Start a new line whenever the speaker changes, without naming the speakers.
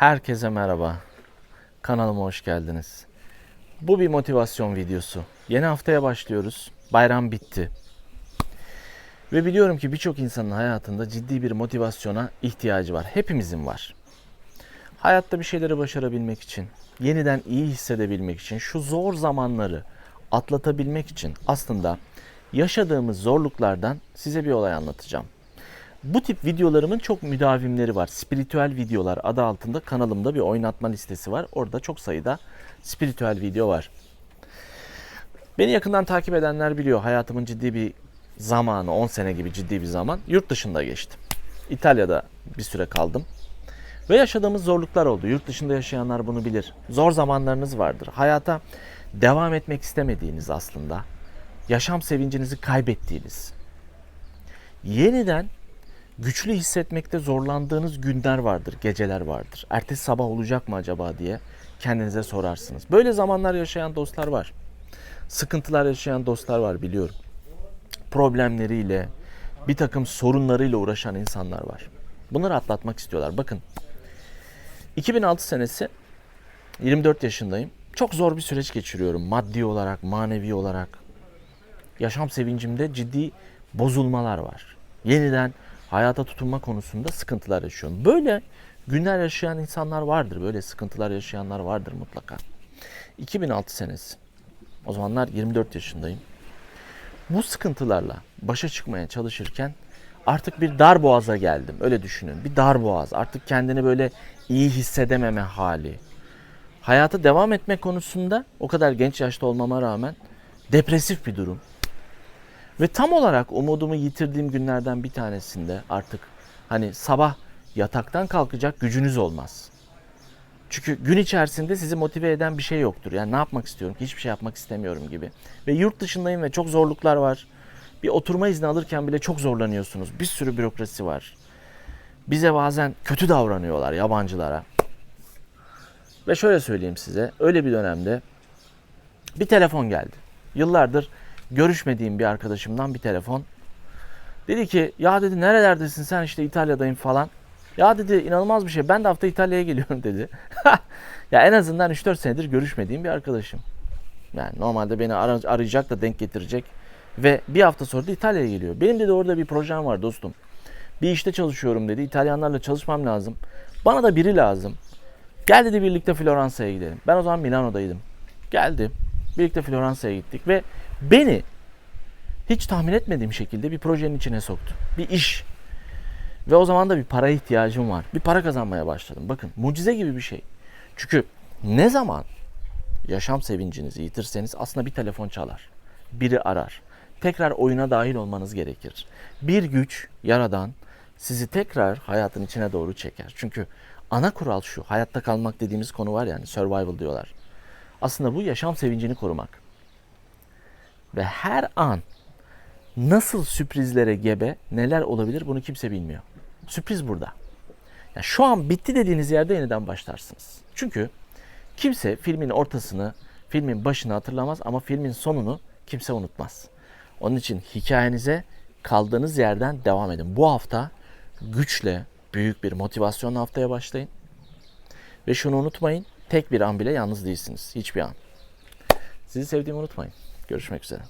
Herkese merhaba. Kanalıma hoş geldiniz. Bu bir motivasyon videosu. Yeni haftaya başlıyoruz. Bayram bitti. Ve biliyorum ki birçok insanın hayatında ciddi bir motivasyona ihtiyacı var. Hepimizin var. Hayatta bir şeyleri başarabilmek için, yeniden iyi hissedebilmek için, şu zor zamanları atlatabilmek için aslında yaşadığımız zorluklardan size bir olay anlatacağım. Bu tip videolarımın çok müdavimleri var. Spiritüel videolar adı altında kanalımda bir oynatma listesi var. Orada çok sayıda spiritüel video var. Beni yakından takip edenler biliyor. Hayatımın ciddi bir zamanı, 10 sene gibi ciddi bir zaman yurt dışında geçtim. İtalya'da bir süre kaldım. Ve yaşadığımız zorluklar oldu. Yurt dışında yaşayanlar bunu bilir. Zor zamanlarınız vardır. Hayata devam etmek istemediğiniz aslında. Yaşam sevincinizi kaybettiğiniz. Yeniden güçlü hissetmekte zorlandığınız günler vardır, geceler vardır. Ertesi sabah olacak mı acaba diye kendinize sorarsınız. Böyle zamanlar yaşayan dostlar var. Sıkıntılar yaşayan dostlar var biliyorum. Problemleriyle, bir takım sorunlarıyla uğraşan insanlar var. Bunları atlatmak istiyorlar. Bakın 2006 senesi 24 yaşındayım. Çok zor bir süreç geçiriyorum. Maddi olarak, manevi olarak. Yaşam sevincimde ciddi bozulmalar var. Yeniden hayata tutunma konusunda sıkıntılar yaşıyorum. Böyle günler yaşayan insanlar vardır. Böyle sıkıntılar yaşayanlar vardır mutlaka. 2006 senesi. O zamanlar 24 yaşındayım. Bu sıkıntılarla başa çıkmaya çalışırken artık bir dar boğaza geldim. Öyle düşünün. Bir dar boğaz. Artık kendini böyle iyi hissedememe hali. Hayata devam etme konusunda o kadar genç yaşta olmama rağmen depresif bir durum. Ve tam olarak umudumu yitirdiğim günlerden bir tanesinde artık hani sabah yataktan kalkacak gücünüz olmaz. Çünkü gün içerisinde sizi motive eden bir şey yoktur. Yani ne yapmak istiyorum ki hiçbir şey yapmak istemiyorum gibi. Ve yurt dışındayım ve çok zorluklar var. Bir oturma izni alırken bile çok zorlanıyorsunuz. Bir sürü bürokrasi var. Bize bazen kötü davranıyorlar yabancılara. Ve şöyle söyleyeyim size. Öyle bir dönemde bir telefon geldi. Yıllardır görüşmediğim bir arkadaşımdan bir telefon. Dedi ki ya dedi nerelerdesin sen işte İtalya'dayım falan. Ya dedi inanılmaz bir şey ben de hafta İtalya'ya geliyorum dedi. ya en azından 3-4 senedir görüşmediğim bir arkadaşım. Yani normalde beni ara- arayacak da denk getirecek. Ve bir hafta sonra da İtalya'ya geliyor. Benim dedi orada bir projem var dostum. Bir işte çalışıyorum dedi. İtalyanlarla çalışmam lazım. Bana da biri lazım. Gel dedi birlikte Floransa'ya gidelim. Ben o zaman Milano'daydım. Geldi. Birlikte Floransa'ya gittik ve beni hiç tahmin etmediğim şekilde bir projenin içine soktu. Bir iş. Ve o zaman da bir para ihtiyacım var. Bir para kazanmaya başladım. Bakın mucize gibi bir şey. Çünkü ne zaman yaşam sevincinizi yitirseniz aslında bir telefon çalar. Biri arar. Tekrar oyuna dahil olmanız gerekir. Bir güç yaradan sizi tekrar hayatın içine doğru çeker. Çünkü ana kural şu. Hayatta kalmak dediğimiz konu var yani survival diyorlar. Aslında bu yaşam sevincini korumak. Ve her an nasıl sürprizlere gebe neler olabilir bunu kimse bilmiyor. Sürpriz burada. Yani şu an bitti dediğiniz yerde yeniden başlarsınız. Çünkü kimse filmin ortasını, filmin başını hatırlamaz ama filmin sonunu kimse unutmaz. Onun için hikayenize kaldığınız yerden devam edin. Bu hafta güçle, büyük bir motivasyonla haftaya başlayın. Ve şunu unutmayın, tek bir an bile yalnız değilsiniz. Hiçbir an. Sizi sevdiğimi unutmayın. Görüşmek üzere.